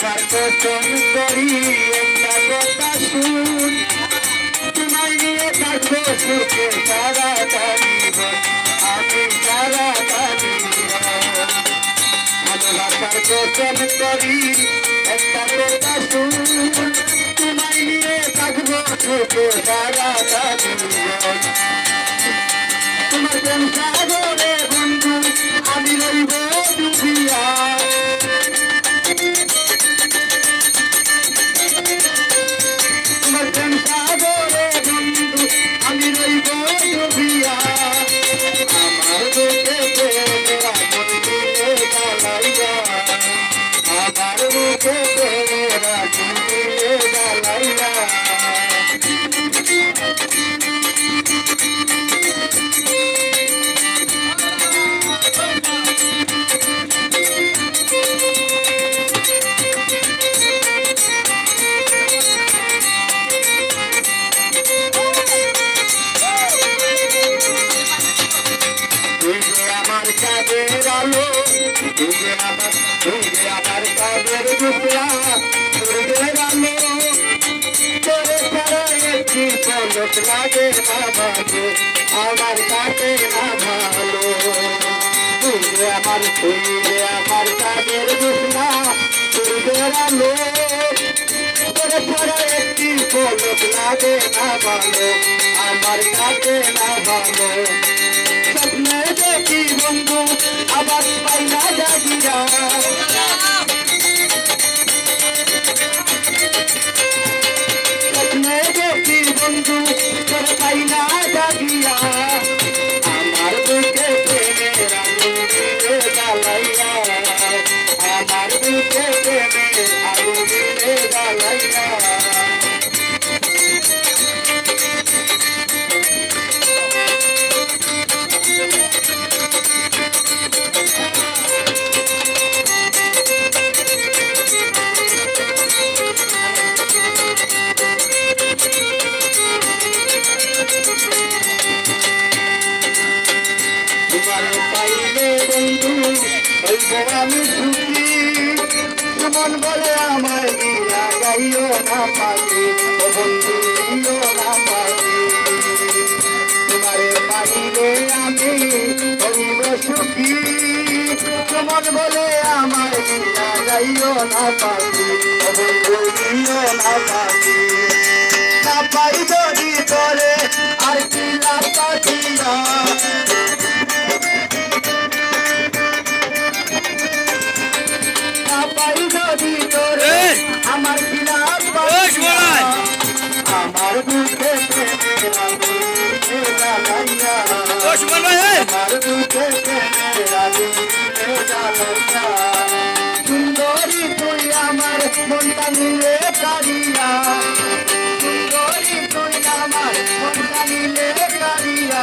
কসম করি, একটা কথা শুন। তোমায় নিয়ে থাকব সুখে সারা জীবন আমি সারা জীবন ভালোবাসার কসম করি, একটা কথা শুন। তোমায় নিয়ে থাকব সুখে সারা জীবন তোমার সাগরে কাজের আলো আমার তুই যে আমার কাজের দুপড়া সূর্যের আলো তোরে ছাড়া একটি পলক লাগে ভালো আমার কাছে না ভালো যে আমার যে আমার কাজের দুপড়া সূর্যের আলো তোরে ছাড়া একটি পলক লাগে না ভালো আমার কাছে না ভালো স্বপ্নে দেখি বন্ধু আবার পাই না জাগিয়া স্বপ্নে দেখি বন্ধু তোর পাই না জাগিয়া আমার বুকে প্রেমের আগুন দিলে জ্বালাইয়া আমার বুকে প্রেমের আগুন দিলে জ্বালাইয়া পাইলে বন্ধু হইব আমি সুখী মন বলে আমায় দিয়া গাইও না পাখি ও বন্ধু দিও না গাইও না পাখি ও না পাখি না পাই যদি আমার শোনাই! আমার বুকে! আমার বুকে। সুন্দরী তুই আমার মনটা নিয়ে কারিয়া সুন্দরী তুই আমার মনটা নিয়ে কারিয়া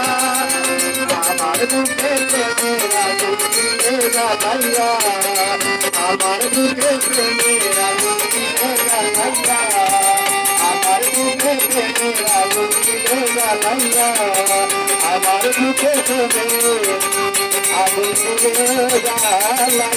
আমার দিলে জ্বালাইয়া আমার দুধে প্রেমের আগুন জ্বালাইয়া আমার দুধে প্রেমের আগুন জ্বালাইয়া আমার দুধে প্রেমের আগুন জ্বালাইয়া